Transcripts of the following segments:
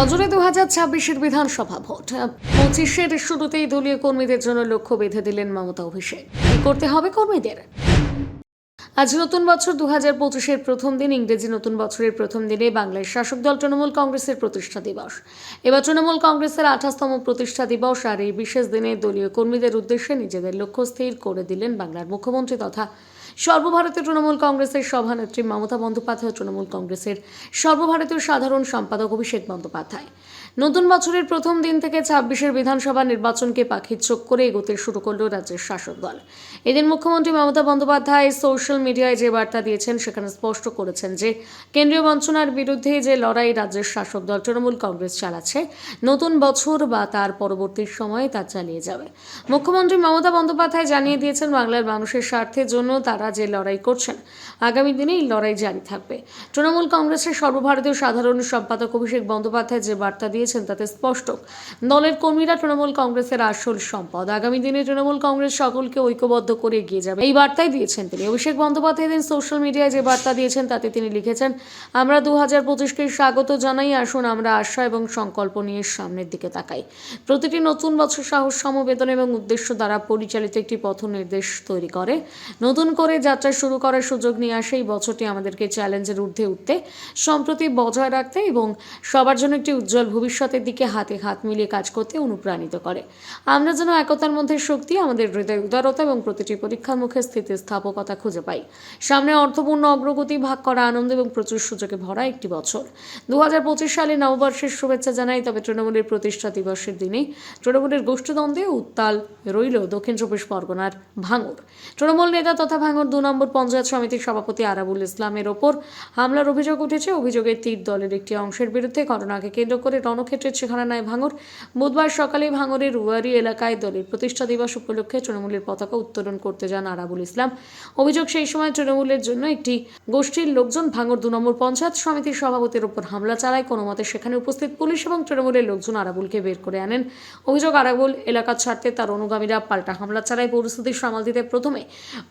নজরে দু হাজার ছাব্বিশের বিধানসভা ভোট। পঁচিশের শুরুতেই দলীয় কর্মীদের জন্য লক্ষ্য বেঁধে দিলেন মমতা অভিষেক। কি করতে হবে কর্মীদের? আজ নতুন বছর দু হাজার পঁচিশের প্রথম দিন, ইংরেজি নতুন বছরের প্রথম দিনে বাংলার শাসক দল তৃণমূল কংগ্রেসের প্রতিষ্ঠা দিবস। এবার তৃণমূল কংগ্রেসের আঠাশতম প্রতিষ্ঠা দিবস আর এই বিশেষ দিনে দলীয় কর্মীদের উদ্দেশ্যে নিজেদের লক্ষ্য স্থির করে দিলেন বাংলার মুখ্যমন্ত্রী তথা সর্বভারতীয় তৃণমূল কংগ্রেসের সভানেত্রী মমতা বন্দ্যোপাধ্যায় ও তৃণমূল কংগ্রেসের সর্বভারতীয় সাধারণ সম্পাদক অভিষেক বন্দ্যোপাধ্যায়। নতুন বছরের প্রথম দিন থেকে ছাব্বিশের বিধানসভা নির্বাচনকে পাখির চোখ করে এগোতে শুরু করল রাজ্যের শাসক দল। এদিন মুখ্যমন্ত্রী মমতা বন্দ্যোপাধ্যায় সোশ্যাল মিডিয়ায় যে বার্তা দিয়েছেন, সেখানে স্পষ্ট করেছেন যে, কেন্দ্রীয় বঞ্চনার বিরুদ্ধে যে লড়াই রাজ্যের শাসক দল তৃণমূল কংগ্রেস চালাচ্ছে, নতুন বছর বা তার পরবর্তী সময়ে তা চালিয়ে যাবে। মুখ্যমন্ত্রী মমতা বন্দ্যোপাধ্যায় জানিয়ে দিয়েছেন, বাংলার মানুষের স্বার্থের জন্য তারা যে লড়াই করছেন, আগামী দিনে এই লড়াই জারি থাকবে। তৃণমূল কংগ্রেসের সর্বভারতীয় সাধারণ সম্পাদক অভিষেক বন্দ্যোপাধ্যায় যে বার্তা দিয়েছেন তাতে স্পষ্ট দলের কর্মীরা তৃণমূল কংগ্রেসের আসল সম্পদ। আগামী দিনে তৃণমূল কংগ্রেস সকলকে ঐক্যবদ্ধ করে এগিয়ে যাবে। এই বার্তাই দিয়েছেন তিনি। অভিষেক বন্দ্যোপাধ্যায় দিন সোশ্যাল মিডিয়ায় যে বার্তা দিয়েছেন, তাতে তিনি লিখেছেন, আমরা দু হাজার পঁচিশকে স্বাগত জানাই। আসুন আমরা আশা এবং সংকল্প নিয়ে সামনের দিকে তাকাই। প্রতিটি নতুন বছর সাহস, সমবেদন এবং উদ্দেশ্য দ্বারা পরিচালিত একটি পথ নির্দেশ তৈরি করে। নতুন করে যাত্রা শুরু করার সুযোগ নিয়ে আসে এই বছরটি আমাদেরকে চ্যালেঞ্জের ঊর্ধ্বে উঠতে। সম্প্রতি বজায় রাখতে এবং সবার জন্য একটি উজ্জ্বল ভবিষ্যতের দিকে হাতে হাত মিলিয়ে কাজ করতে অনুপ্রাণিত করে। আমরা যেন একতার মধ্যে শক্তি, আমাদের হৃদয় উদারতা এবং প্রতিটি পরীক্ষার মুখে স্থিতিস্থাপকতা খুঁজে পাই। সামনে অর্থপূর্ণ অগ্রগতি ভাগ করা আনন্দ এবং প্রচুর সুযোগে ভরা একটি বছর। দু হাজার পঁচিশ সালে নববর্ষের শুভেচ্ছা জানাই, তবে তৃণমূলের প্রতিষ্ঠা দিবসের দিনে তৃণমূলের গোষ্ঠীদ্বন্দ্বে উত্তাল রইল দক্ষিণ চব্বিশ পরগনার ভাঙর। তৃণমূল নেতা তথা ভাঙর দু নম্বর পঞ্চায়েত সমিতির সভাপতি আরাবুল ইসলামের ওপর হামলার অভিযোগ উঠেছে। অভিযোগের তীর দলের একটি অংশের বিরুদ্ধে ঘটনাকে কেন্দ্র করে রণক্ষেত্রের ঠিকানা নেয় ভাঙর। বুধবার সকালে ভাঙরের রুয়ারি এলাকায় দলের প্রতিষ্ঠা দিবস উপলক্ষে তৃণমূলের পতাকা উত্তোলন করতে যান আরাবুল ইসলাম। অভিযোগ সেই সময় তৃণমূলের জন্য একটি গোষ্ঠীর লোকজন ভাঙর দু নম্বর পঞ্চায়েত সমিতির সভাপতির উপর হামলা চালায়। কোনো মতে সেখানে উপস্থিত পুলিশ এবং তৃণমূলের লোকজন আরাবুলকে বের করে আনেন। অভিযোগ, আরাবুল এলাকা ছাড়তে তার অনুগামীরা পাল্টা হামলা চালায়। পরিস্থিতি সামাল দিতে প্রথমে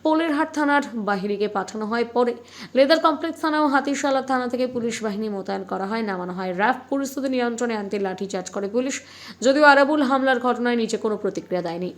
পোলেরহাট থানার বাহিনীকে পাঠানো হয়, পরে লেদার কমপ্লেক্স থানা ও হাতিশালা থানা থেকে পুলিশ বাহিনী মোতায়েন করা হয়। নামানো হয় র্যাফ পরিস্থিতি নিয়ন্ত্রণে আনতে লাঠিচার্জ করে পুলিশ। যদিও আরাবুল হামলার ঘটনায় নিচে কোনো প্রতিক্রিয়া দেয়নি।